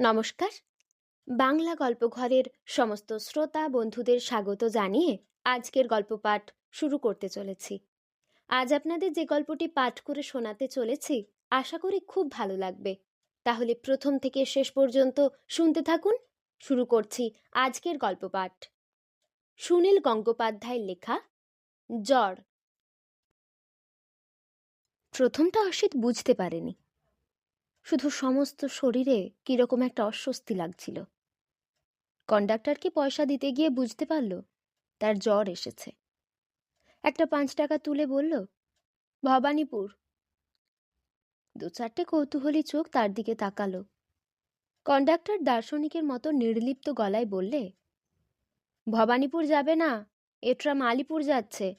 নমস্কার। বাংলা গল্পঘরের সমস্ত শ্রোতা বন্ধুদের স্বাগত জানিয়ে আজকের গল্প পাঠ শুরু করতে চলেছি। আজ আপনাদের যে গল্পটি পাঠ করে শোনাতে চলেছি, আশা করি খুব ভালো লাগবে। তাহলে প্রথম থেকে শেষ পর্যন্ত শুনতে থাকুন। শুরু করছি আজকের গল্প পাঠ। সুনীল গঙ্গোপাধ্যায়ের লেখা, জ্বর। প্রথমটা অসিত বুঝতে পারেনি। শুধু সমস্ত শরীরে কীরকম একটা অস্বস্তি লাগছিল। কন্ডাক্টর কি পয়সা দিতে গিয়ে বুঝতে পারল? তার জ্বর এসেছে। একটা পাঁচ টাকা তুলে বলল, ভবানীপুর। দু চারটে কৌতূহলী চোখ তার দিকে তাকালো। কন্ডাক্টর দার্শনিকের মতো নির্লিপ্ত গলায় বললে, ভবানীপুর যাবে না, এ ট্রাম আলিপুর যাচ্ছে।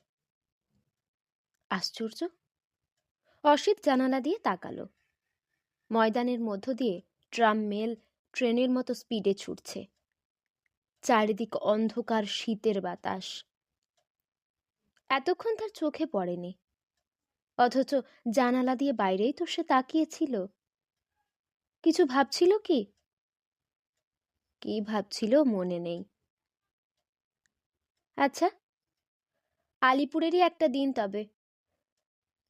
আশ্চর্য। অসিত জানালা দিয়ে তাকালো। ময়দানের মধ্য দিয়ে ট্রাম মেল ট্রেনের মতো স্পিডে ছুটছে। চারিদিক অন্ধকার শীতের বাতাস। এতক্ষণ তার চোখে পড়েনি। অথচ জানালা দিয়ে বাইরেই তো সে তাকিয়েছিল। কিছু ভাবছিল কি? কি ভাবছিল মনে নেই। আচ্ছা আলিপুরেরই একটা দিন তবে,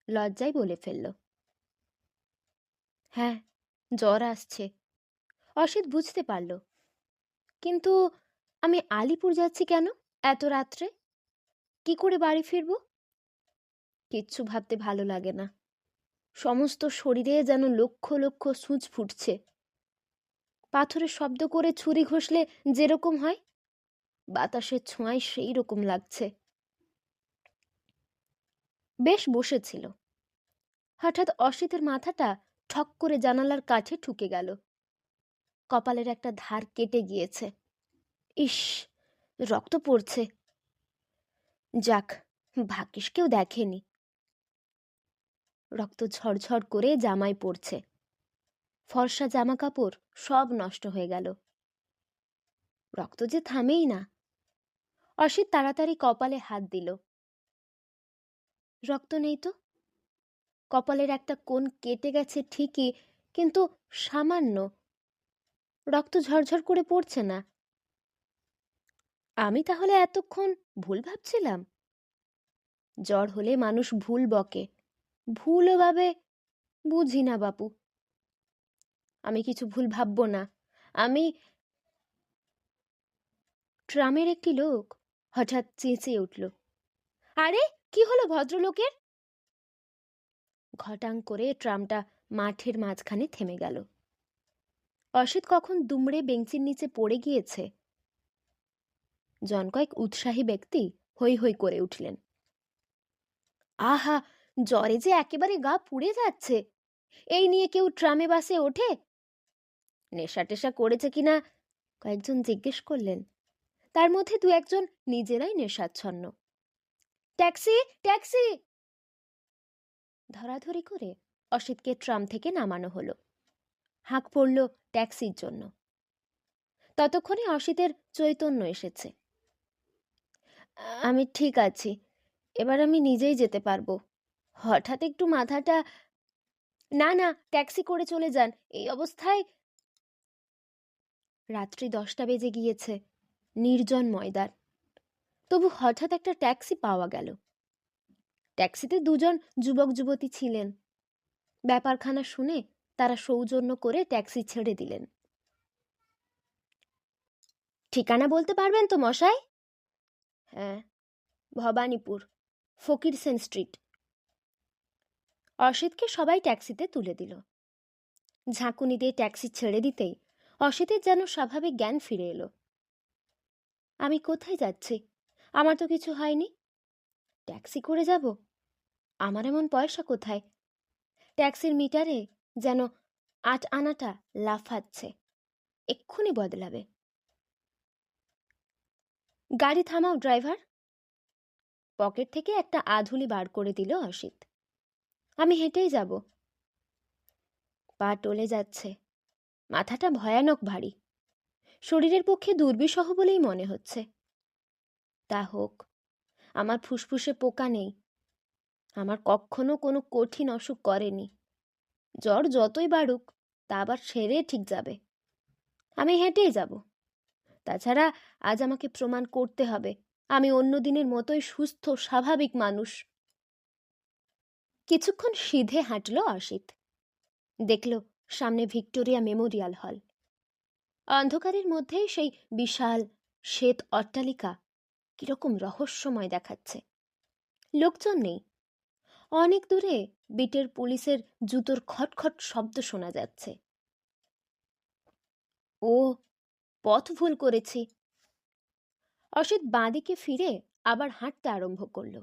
লজ্জায় বলে ফেলল। হ্যাঁ জ্বর আসছে। অসিত বুঝতে পারল। কিন্তু আমি আলিপুর যাচ্ছি কেন এত রাত্রে? কি করে বাড়ি ফিরব? কিচ্ছু ভাবতে ভালো লাগে না। সমস্ত শরীরে যেন লক্ষ লক্ষ সূচ ফুটছে। পাথরের শব্দ করে ছুরি ঘষলে যেরকম হয়, বাতাসের ছোঁয়ায় সেই রকম লাগছে। বেশ বসেছিল। হঠাৎ অসিতের মাথাটা ঠক করে জানালার কাছে ঠুকে গেল। কপালের একটা ধার কেটে গিয়েছে। ইস, রক্ত পড়ছে। যাক, ভাগ্যিস কেউ দেখেনি। রক্ত ঝরঝর করে জামায় পড়ছে। ফর্সা জামা কাপড় সব নষ্ট হয়ে গেল। রক্ত যে থামেই না। অসিত তাড়াতাড়ি কপালে হাত দিল। রক্ত নেই তো? কপালের একটা কোণ কেটে গেছে ঠিকই, কিন্তু সামান্য। রক্ত ঝরঝর করে পড়ছে না। আমি তাহলে এতক্ষণ ভুল ভাবছিলাম? জ্বর হলে মানুষ ভুল বকে। ভুলও ভাবে, বুঝি না বাপু। আমি কিছু ভুল ভাবব না। আমি ট্রামের একটি লোক হঠাৎ চেঁচিয়ে উঠল। আরে, কি হলো ভদ্রলোকের? ঘটাং করে ট্রামটা মাঠের মাঝখানে থেমে গেল। অসিত কখন দুমড়ে বেঞ্চির নিচে পড়ে গিয়েছে? জন কয়েক উৎসাহী ব্যক্তি হৈ হৈ করে উঠলেন। আহা, জ্বরে যে একেবারে গা পুড়ে যাচ্ছে। এই নিয়ে কেউ ট্রামে বাসে ওঠে? নেশা টেশা করেছে কিনা? কয়েকজন জিজ্ঞেস করলেন। তার মধ্যে দু একজন নিজেরাই নেশাচ্ছন্ন। Taxi taxi! ধরাধরি করে অসিতকে ট্রাম থেকে নামানো হলো। হাঁক পড়ল ট্যাক্সির জন্য। ততক্ষণে অসিতের চৈতন্য এসেছে। আমি ঠিক আছি, এবার আমি নিজেই যেতে পারব। হঠাৎ একটু মাথাটা না না, ট্যাক্সি করে চলে যান, এই অবস্থায় রাত্রি দশটা বেজে গিয়েছে, নির্জন ময়দান তবু হঠাৎ একটা ট্যাক্সি পাওয়া গেল। ট্যাক্সিতে দুজন যুবক যুবতী ছিলেন। ব্যাপারখানা শুনে তারা সৌজন্য করে ট্যাক্সি ছেড়ে দিলেন। ঠিকানা বলতে পারবেন তো মশাই? হ্যাঁ ভবানীপুর ফকির সেন স্ট্রিট। অসিতকে সবাই ট্যাক্সিতে তুলে দিল। ঝাঁকুনি দিয়ে ট্যাক্সি ছেড়ে দিতেই অসিতের যেন স্বাভাবিক জ্ঞান ফিরে এলো। আমি কোথায় যাচ্ছি? আমার তো কিছু হয়নি। ট্যাক্সি করে যাব? আমার এমন পয়সা কোথায়? ট্যাক্সির মিটারে যেন আট আনাটা লাফাচ্ছে। এক্ষুনি বদলাবে। গাড়ি থামাও, ড্রাইভার। পকেট থেকে একটা আধুলি বার করে দিল অসিত। আমি হেঁটেই যাব। পা টলে যাচ্ছে। মাথাটা ভয়ানক ভারী। শরীরের পক্ষে দুর্বিষহ বলেই মনে হচ্ছে। তা হোক আমার ফুসফুসে পোকা নেই। আমার কখনো কোনো কঠিন অসুখ করেনি। জ্বর যতই বাড়ুক, তা আবার সেরে ঠিক যাবে। আমি হেঁটেই যাব। তাছাড়া আজ আমাকে প্রমাণ করতে হবে, আমি অন্য দিনের মতোই সুস্থ, স্বাভাবিক মানুষ। কিছুক্ষণ সিধে হাঁটল অসিত। দেখল সামনে ভিক্টোরিয়া মেমোরিয়াল হল। অন্ধকারের মধ্যেই সেই বিশাল শ্বেত অট্টালিকা কীরকম রহস্যময় দেখাচ্ছে। লোকজন নেই। অনেক দূরে বিটের পুলিশের জুতোর খটখট শব্দ শোনা যাচ্ছে। ও, পথ ভুল করেছি। অসিত বাঁদিকে ফিরে আবার হাঁটতে আরম্ভ করল।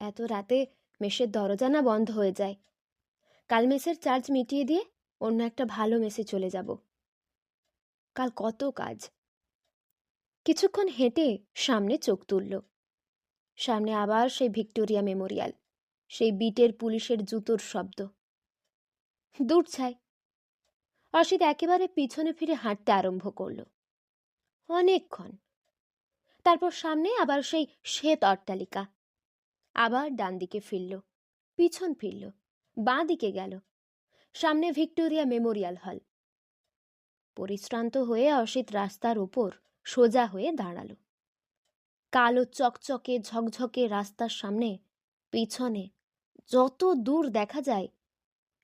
এত রাতে মেসের দরজা না বন্ধ হয়ে যায়। কাল মেসের চার্জ মিটিয়ে দিয়ে অন্য একটা ভালো মেসে চলে যাব। কাল কত কাজ। কিছুক্ষণ হেঁটে সামনে চোখ তুলল। সামনে আবার সেই ভিক্টোরিয়া মেমোরিয়াল, সেই বিটের পুলিশের জুতোর শব্দ। দূর ছাই। অসিত একেবারে পিছনে ফিরে হাঁটতে আরম্ভ করল। অনেকক্ষণ। তারপর সামনে আবার সেই শ্বেত অট্টালিকা। আবার ডান দিকে ফিরল, পিছন ফিরল বাঁ দিকে গেল। সামনে ভিক্টোরিয়া মেমোরিয়াল হল। পরিশ্রান্ত হয়ে অসিত রাস্তার ওপর সোজা হয়ে দাঁড়াল। কালো চকচকে ঝকঝকে রাস্তার সামনে, পিছনে যত দূর দেখা যায়,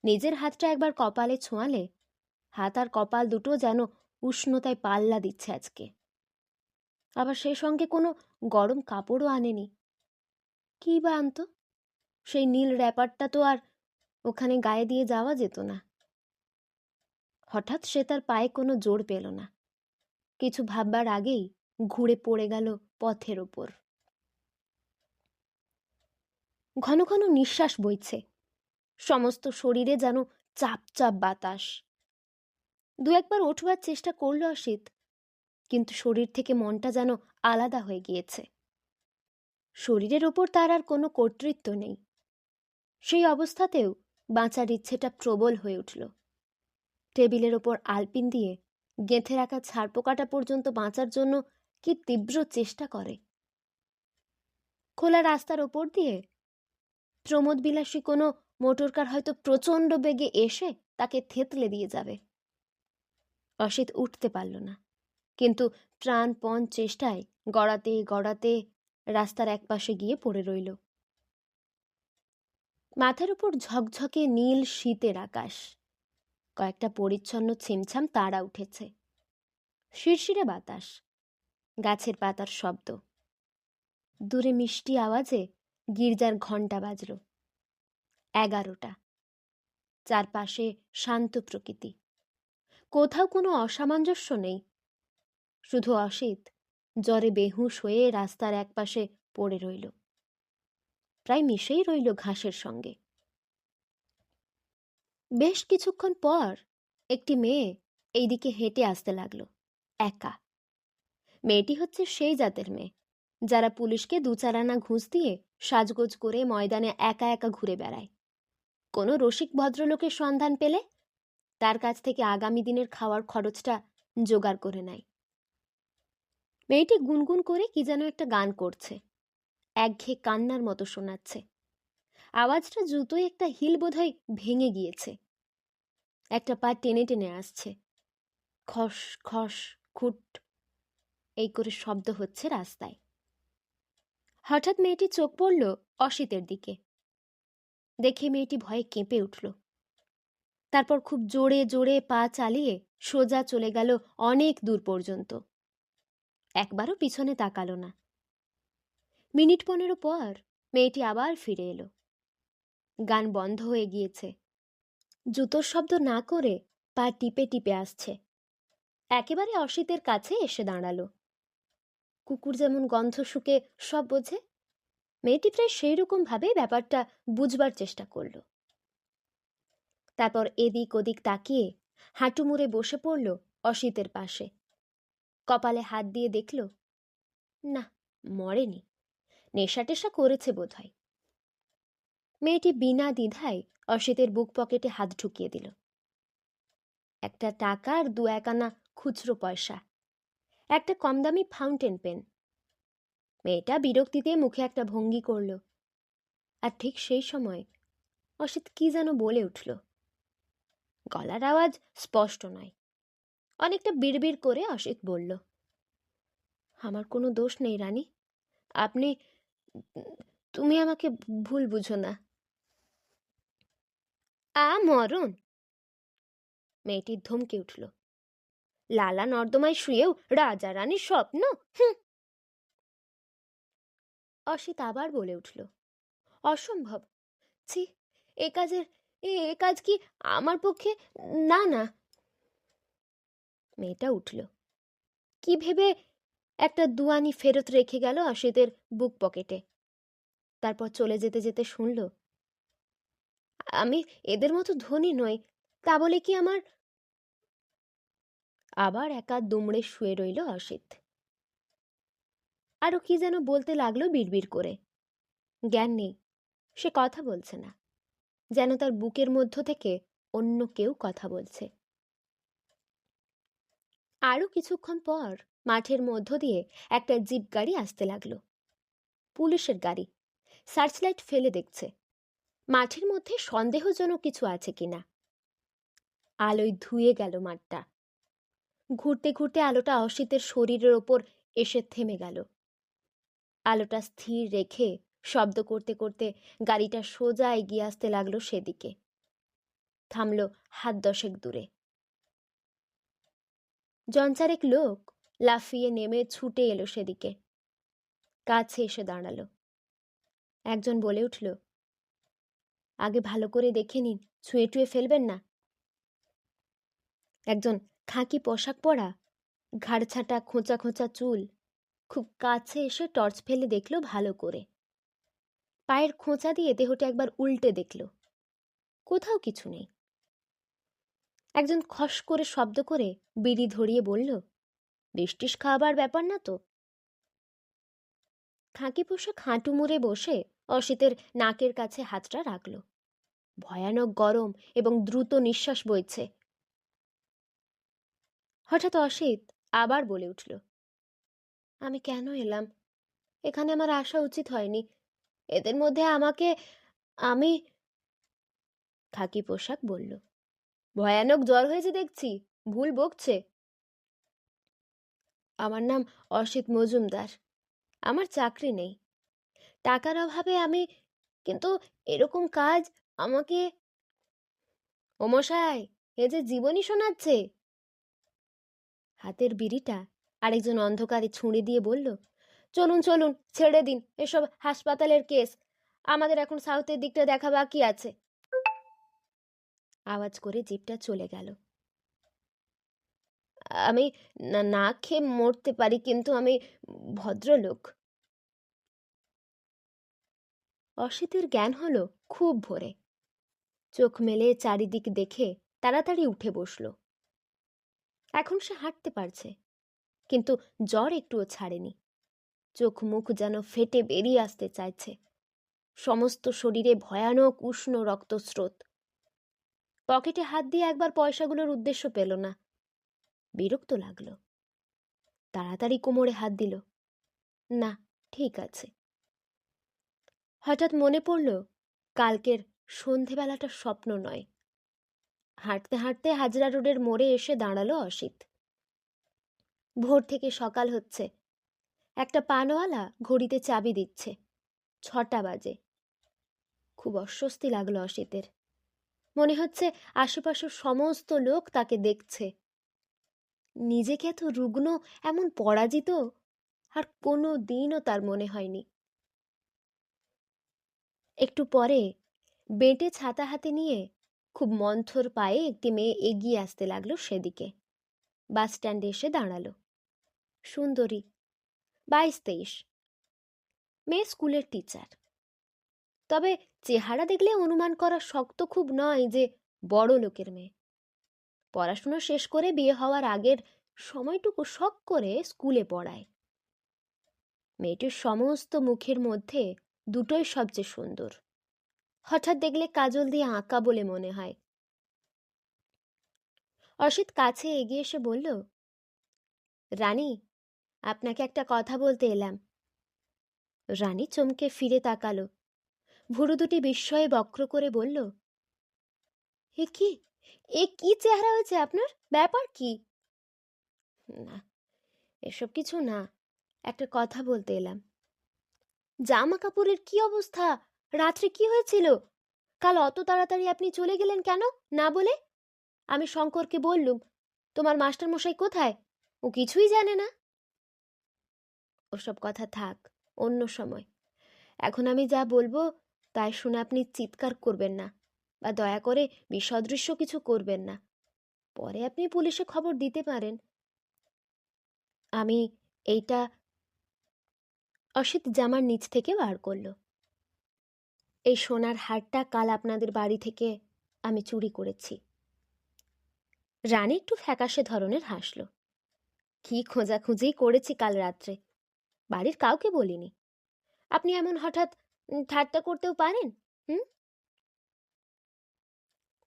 নিজের হাতটা একবার কপালে ছোঁয়ালে, হাত আর কপাল দুটো যেন উষ্ণতায় পাল্লা দিচ্ছে আজকে। আবার সেই সঙ্গে কোনো গরম কাপড়ও আনেনি। কি বা আনতো? সেই নীল র্যাপারটা তো আর ওখানে গায়ে দিয়ে যাওয়া যেত না। হঠাৎ সে তার পায়ে কোনো জোর পেল না। কিছু ভাববার আগেই ঘুরে পড়ে গেল পথের ওপর। ঘন ঘন নিঃশ্বাস বইছে। সমস্ত শরীরে যেন চাপ চাপ বাতাস। দু একবার ওঠবার চেষ্টা করল অসিত, কিন্তু শরীর থেকে মনটা যেন আলাদা হয়ে গিয়েছে। শরীরের ওপর তার আর কোনো কর্তৃত্ব নেই। সেই অবস্থাতেও বাঁচার ইচ্ছেটা প্রবল হয়ে উঠল। টেবিলের ওপর আলপিন দিয়ে গেঁথে রাখা ছাড়পোকাটা পর্যন্ত বাঁচার জন্য কি তীব্র চেষ্টা করে? খোলা রাস্তার ওপর দিয়ে প্রমোদ বিলাসী কোনো মোটরকার হয়তো প্রচণ্ড বেগে এসে তাকে থেতলে দিয়ে যাবে। অসিত উঠতে পারল না, কিন্তু প্রাণপণ চেষ্টায় গড়াতে গড়াতে রাস্তার একপাশে গিয়ে পড়ে রইল। মাথার উপর ঝকঝকে নীল শীতের আকাশ। কয়েকটা পরিচ্ছন্ন ছিমছাম তারা উঠেছে। শিরশিরে বাতাস, গাছের পাতার শব্দ। দূরে মিষ্টি আওয়াজে গির্জার ঘণ্টা বাজল। এগারোটা। চারপাশে শান্ত প্রকৃতি। কোথাও কোনো অসামঞ্জস্য নেই। শুধু অসিত, জ্বরে বেহুশ হয়ে রাস্তার একপাশে পড়ে রইল। প্রায় মিশেই রইল ঘাসের সঙ্গে। বেশ কিছুক্ষণ পর একটি মেয়ে এইদিকে হেঁটে আসতে লাগল, একা। মেয়েটি হচ্ছে সেই জাতের মেয়ে, যারা পুলিশকে দু চার আনা ঘুষ দিয়ে সাজগোজ করে ময়দানে একা একা ঘুরে বেড়ায়। কোনো রসিক ভদ্রলোকের সন্ধান পেলে তার কাছ থেকে আগামী দিনের খাওয়ার খরচটা জোগাড় করে নেয়। মেয়েটি গুনগুন করে কি যেন একটা গান করছে, একঘেয়ে কান্নার মতো শোনাচ্ছে। আওয়াজটা জুতোয় একটা হিল বোধহয় ভেঙে গিয়েছে। একটা পা টেনে টেনে আসছে। খস খস, খুট, এই করে শব্দ হচ্ছে রাস্তায়। হঠাৎ মেয়েটি চোখ পড়ল অসিতের দিকে। দেখে মেয়েটি ভয়ে কেঁপে উঠল। তারপর খুব জোরে জোরে পা চালিয়ে সোজা চলে গেল অনেক দূর পর্যন্ত। একবারও পিছনে তাকালো না। মিনিট পনেরো পর মেয়েটি আবার ফিরে এলো। গান বন্ধ হয়ে গিয়েছে। জুতোর শব্দ না করে পা টিপে টিপে আসছে। একেবারে অসিতের কাছে এসে দাঁড়াল। কুকুর যেমন গন্ধ শুকে সব বোঝে, মেয়েটি প্রায় সেই রকম ভাবে ব্যাপারটা বুঝবার চেষ্টা করল। তারপর এদিক ওদিক তাকিয়ে হাঁটু মুড়ে বসে পড়ল অসিতের পাশে। কপালে হাত দিয়ে দেখল, না, মরেনি। নেশা টেশা করেছে বোধহয়। মেয়েটি বিনা দ্বিধায় অসিতের বুক পকেটে হাত ঢুকিয়ে দিল। একটা টাকা আর দু এক আনা খুচরো পয়সা। একটা কম দামি ফাউন্টেন পেন। মেয়েটা বিরক্তিতে মুখে একটা ভঙ্গি করল। আর ঠিক সেই সময় অসিত কি যেন বলে উঠল। গলার আওয়াজ স্পষ্ট নয়। অনেকটা বিড়বিড় করে অসিত বলল, আমার কোনো দোষ নেই রানী। আপনি, তুমি আমাকে ভুল বুঝো না। আ মরণ। মেয়েটি ধমকে উঠল। লালা নর্দমায় শুয়েও রাজা রানীর স্বপ্ন অসিত আবার বলে উঠল, অসম্ভব। ছি, এ কাজের, এ কাজ কি আমার পক্ষে? না না। মেয়েটা উঠল। কি ভেবে একটা দুয়ানি ফেরত রেখে গেল অসিতের বুক পকেটে। তারপর চলে যেতে যেতে শুনল আমি এদের মতো ধনী নই, তা বলে কি আমার? আবার একা দুমড়ে শুয়ে রইল অসিত। আরও কি যেন বলতে লাগল বিড়বিড় করে। জ্ঞান নেই, সে কথা বলছে না, যেন তার বুকের মধ্য থেকে অন্য কেউ কথা বলছে। আরও কিছুক্ষণ পর মাঠের মধ্য দিয়ে একটা জিপ গাড়ি আসতে লাগল। পুলিশের গাড়ি, সার্চলাইট ফেলে দেখছে। মাঠের মধ্যে সন্দেহজনক কিছু আছে কিনা আলোয় ধুয়ে গেল মাঠটা। ঘুরতে ঘুরতে আলোটা অসিতের শরীরের ওপর এসে থেমে গেল। আলোটা স্থির রেখে শব্দ করতে করতে গাড়িটা সোজা এগিয়ে আসতে লাগল সেদিকে। থামলো হাত দশেক দূরে। জঞ্চারেক লোক লাফিয়ে নেমে ছুটে এলো সেদিকে। কাছে এসে দাঁড়াল। একজন বলে উঠল আগে ভালো করে দেখে নিন, ছুঁয়ে টুয়ে ফেলবেন না। একজন খাঁকি পোশাক পরা, ঘাড়ছাটা খোঁচা খোঁচা চুল, খুব কাছে এসে টর্চ ফেলে দেখল ভালো করে। পায়ের খোঁচা দিয়ে দেহটা একবার উল্টে দেখল। কোথাও কিছু নেই। একজন খস করে শব্দ করে বিড়ি ধরিয়ে বলল, বৃষ্টিস খাওয়াবার ব্যাপার না তো? খাঁকি পোশাক হাঁটু মুড়ে বসে অসিতের নাকের কাছে হাতটা রাখল। ভয়ানক গরম এবং দ্রুত নিঃশ্বাস বইছে। হঠাৎ অসিত আবার বলে উঠল, আমি কেন এলাম? এখানে আমার আসা উচিত হয়নি। এদের মধ্যে আমাকে, আমি খাকি পোশাক বলল, ভয়ানক জ্বর হয়েছে দেখছি, ভুল বকছে। আমার নাম অসিত মজুমদার। আমার চাকরি নেই। টাকার অভাবে আমি কিন্তু এরকম কাজ আমাকে ওমশাই এ যে জীবনই শোনাচ্ছে। হাতের বিড়িটা আরেকজন অন্ধকারে ছুঁড়ে দিয়ে বলল, চলুন চলুন, ছেড়ে দিন এসব হাসপাতালের কেস। আমাদের এখন সাউথের দিকটা দেখা বাকি আছে। আওয়াজ করে জিপটা চলে গেল। আমি না খেয়ে মরতে পারি, কিন্তু আমি ভদ্রলোক। অসিতের জ্ঞান হলো খুব ভোরে। চোখ মেলে চারিদিক দেখে তাড়াতাড়ি উঠে বসল। এখন সে হাঁটতে পারছে, কিন্তু জ্বর একটুও ছাড়েনি। চোখ মুখ যেন ফেটে বেরিয়ে আসতে চাইছে। সমস্ত শরীরে ভয়ানক উষ্ণ রক্তস্রোত। পকেটে হাত দিয়ে একবার পয়সাগুলোর উদ্দেশ্য পেল না। বিরক্ত লাগল। তাড়াতাড়ি কোমরে হাত দিল। না, ঠিক আছে। হঠাৎ মনে পড়ল, কালকের সন্ধেবেলাটা স্বপ্ন নয়। হাঁটতে হাঁটতে হাজরা রোডের মোড়ে এসে দাঁড়াল অসিত। ভোর থেকে সকাল হচ্ছে। একটা পানওয়ালা ঘড়িতে চাবি দিচ্ছে। ছটা বাজে। খুব অস্বস্তি লাগল অসিতের। মনে হচ্ছে আশেপাশের সমস্ত লোক তাকে দেখছে। নিজেকে এত রুগ্ন, এমন পরাজিত, আর কোনো দিনও তার মনে হয়নি। একটু পরে বেঁটে ছাতা হাতে নিয়ে খুব মন্থর পায়ে একটি মেয়ে এগিয়ে আসতে লাগল সেদিকে। বাস স্ট্যান্ডে এসে দাঁড়াল। সুন্দরী বাইশ তেইশ মেয়ে স্কুলের টিচার। তবে চেহারা দেখলে অনুমান করা শক্ত খুব নয় যে বড় লোকের মেয়ে। পড়াশুনো শেষ করে বিয়ে হওয়ার আগের সময়টুকু শখ করে স্কুলে পড়ায়। মেয়েটির সমস্ত মুখের মধ্যে দুটোই সবচেয়ে সুন্দর। হঠাৎ দেখলে কাজল দিয়ে আঁকা বলে মনে হয়। অসিত কাছে এগিয়ে এসে বলল, রানী, আপনাকে একটা কথা বলতে এলাম। রানী চমকে ফিরে তাকালো। ভুরু দুটি বিস্ময়ে বক্র করে বলল, এ কি? এ কি চেহারা হয়েছে আপনার? ব্যাপার কি? না, এসব কিছু না, একটা কথা বলতে এলাম। জামা কাপড়ের কি অবস্থা? রাত্রে কি হয়েছিল? কাল অত তাড়াতাড়ি আপনি চলে গেলেন কেন? না বলে? আমি শঙ্করকে বললুম, তোমার মাস্টার মশাই কোথায়? ও কিছুই জানে না। ওসব কথা থাক, অন্য সময়। এখন আমি যা বলব, তাই শুনে আপনি চিৎকার করবেন না বা দয়া করে বিসদৃশ্য কিছু করবেন না। পরে আপনি পুলিশে খবর দিতে পারেন। আমি এইটা অসিত জামার নিচ থেকে বার করল। এই সোনার হারটা কাল আপনাদের বাড়ি থেকে আমি চুরি করেছি। রানী একটু ফ্যাকাশে ধরনের হাসল। কি খোঁজাখুঁজি করেছি কাল রাত্রে? বাড়ির কাউকে বলিনি। আপনি এমন হঠাৎ ঠাট্টা করতেও পারেন হুম,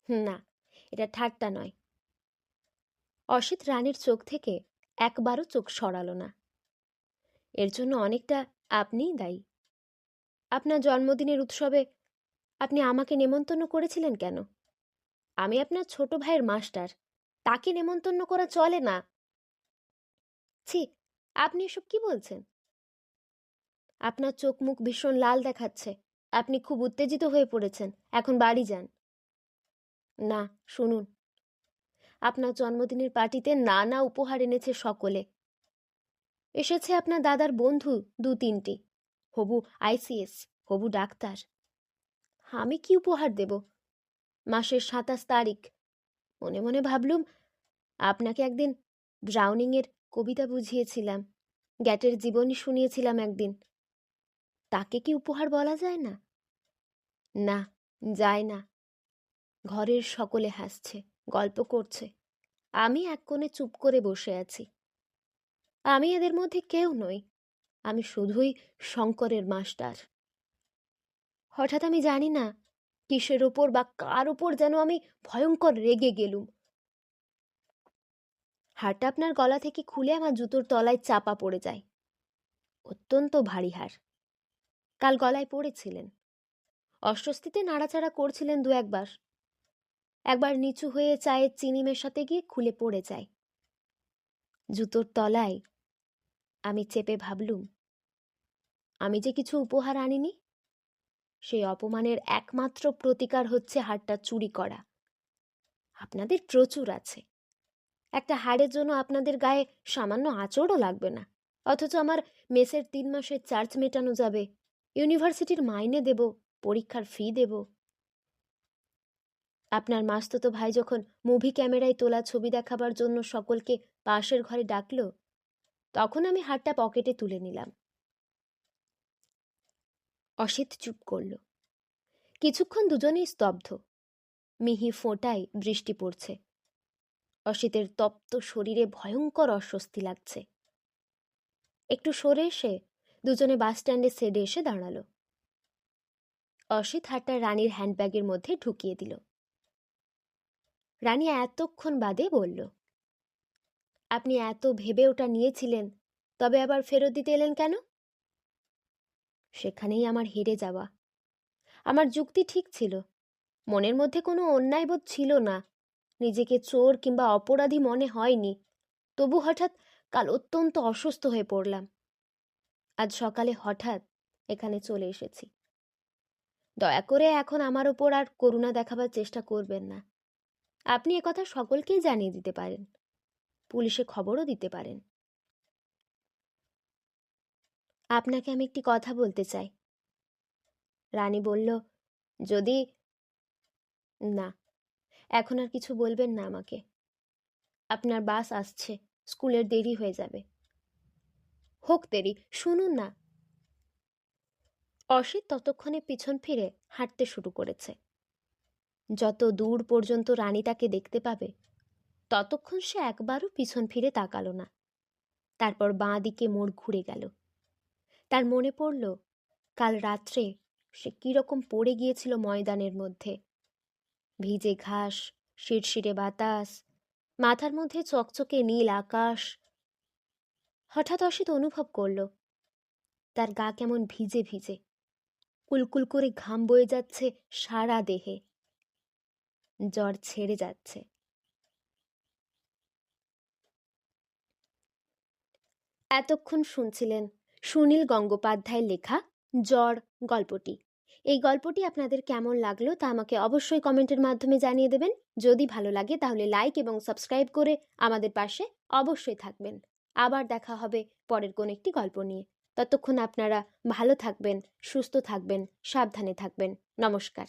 না, এটা ঠাট্টা নয়। অসিত রানীর চোখ থেকে একবারও চোখ সরালো না। এর জন্য অনেকটা আপনিই দায়ী। আপনার জন্মদিনের উৎসবে আপনি আমাকে নেমন্তন্ন করেছিলেন কেন? আমি আপনার ছোট ভাইয়ের মাস্টার। তাকে নেমন্তন্ন করা চলে না। ছি, আপনি এসব কি বলছেন? আপনার চোখ মুখ ভীষণ লাল দেখাচ্ছে। আপনি খুব উত্তেজিত হয়ে পড়েছেন। এখন বাড়ি যান। না, শুনুন। আপনার জন্মদিনের পার্টিতে নানা উপহার এনেছে সকলে। এসেছে আপনার দাদার বন্ধু দু তিনটি হবু আইসিএস হবু ডাক্তার। আমি কি উপহার দেব? মাসের সাতাশ তারিখ। মনে মনে ভাবলুম, আপনাকে একদিন ব্রাউনিংয়ের কবিতা বুঝিয়েছিলাম, গ্যাটের জীবনী শুনিয়েছিলাম একদিন। তাকে কি উপহার বলা যায় না? না, যায় না। ঘরের সকলে হাসছে, গল্প করছে। আমি এক কোণে চুপ করে বসে আছি। আমি এদের মধ্যে কেউ নই। আমি শুধুই শঙ্করের মাস্টার। হঠাৎ আমি জানি না, কিসের ওপর বা কার ওপর যেন আমি ভয়ঙ্কর রেগে গেলুম। হারটা আপনার গলা থেকে খুলে আমার জুতোর তলায় চাপা পড়ে যায়। অত্যন্ত ভারী হার। কাল গলায় পড়েছিলেন। অস্বস্তিতে নাড়াচাড়া করছিলেন দু একবার। একবার নিচু হয়ে চায়ের চিনি মেশাতে গিয়ে খুলে পড়ে যায়। জুতোর তলায় আমি চেপে ভাবলুম, আমি যে কিছু উপহার আনিনি? সেই অপমানের একমাত্র প্রতিকার হচ্ছে হারটা চুরি করা। আপনাদের প্রচুর আছে। একটা হাড়ের জন্য আপনাদের গায়ে সামান্য আঁচড়ও লাগবে না, অথচ আমার মেসের তিন মাসের চার্জ মেটানো যাবে, ইউনিভার্সিটির মাইনে দেব, পরীক্ষার ফি দেব। আপনার মাস্ততো ভাই যখন মুভি ক্যামেরায় তোলা ছবি দেখাবার জন্য সকলকে পাশের ঘরে ডাকলো তখন আমি হারটা পকেটে তুলে নিলাম। অসিত চুপ করল। কিছুক্ষণ দুজনেই স্তব্ধ। মিহি ফোঁটায় বৃষ্টি পড়ছে। অসিতের তপ্ত শরীরে ভয়ঙ্কর অস্বস্তি লাগছে। একটু সরে এসে দুজনে বাস স্ট্যান্ডের সেডে এসে দাঁড়াল। অসিত হাটটা রানীর হ্যান্ডব্যাগের মধ্যে ঢুকিয়ে দিল। রানী এতক্ষণ বাদে বলল আপনি এত ভেবে ওটা নিয়েছিলেন, তবে আবার ফেরত দিতে এলেন কেন? সেখানেই আমার হেরে যাওয়া। আমার যুক্তি ঠিক ছিল। মনের মধ্যে কোনো অন্যায়বোধ ছিল না। নিজেকে চোর কিংবা অপরাধী মনে হয়নি। তবু হঠাৎ কাল অত্যন্ত অসুস্থ হয়ে পড়লাম। আজ সকালে হঠাৎ এখানে চলে এসেছি। দয়া করে এখন আমার ওপর আর করুণা দেখাবার চেষ্টা করবেন না। আপনি একথা সকলকেই জানিয়ে দিতে পারেন। পুলিশে খবরও দিতে পারেন। আপনাকে আমি একটি কথা বলতে চাই। রানী বলল, যদি না, এখন আর কিছু বলবেন না আমাকে। আপনার বাস আসছে, স্কুলের দেরি হয়ে যাবে। হোক দেরি, শুনুন না। অসিত ততক্ষণে পিছন ফিরে হাঁটতে শুরু করেছে। যত দূর পর্যন্ত রানী তাকে দেখতে পাবে ততক্ষণ সে একবারও পিছন ফিরে তাকালো না। তারপর বাঁ দিকে মোড় ঘুরে গেল। তার মনে পড়ল, কাল রাত্রে সে কীরকম পড়ে গিয়েছিল ময়দানের মধ্যে। ভিজে ঘাস, শিরশিরে বাতাস, মাথার মধ্যে চকচকে নীল আকাশ। হঠাৎ অসিত অনুভব করল, তার গা কেমন ভিজে ভিজে, কুলকুল করে ঘাম বয়ে যাচ্ছে সারা দেহে। জ্বর ছেড়ে যাচ্ছে। এতক্ষণ শুনছিলেন সুনীল গঙ্গোপাধ্যায়ের লেখা জ্বর গল্পটি। এই গল্পটি আপনাদের কেমন লাগল তা আমাকে অবশ্যই কমেন্টের মাধ্যমে জানিয়ে দেবেন। যদি ভালো লাগে তাহলে লাইক এবং সাবস্ক্রাইব করে আমাদের পাশে অবশ্যই থাকবেন। আবার দেখা হবে পরের কোন একটি গল্প নিয়ে। ততক্ষণ আপনারা ভালো থাকবেন, সুস্থ থাকবেন, সাবধানে থাকবেন। নমস্কার।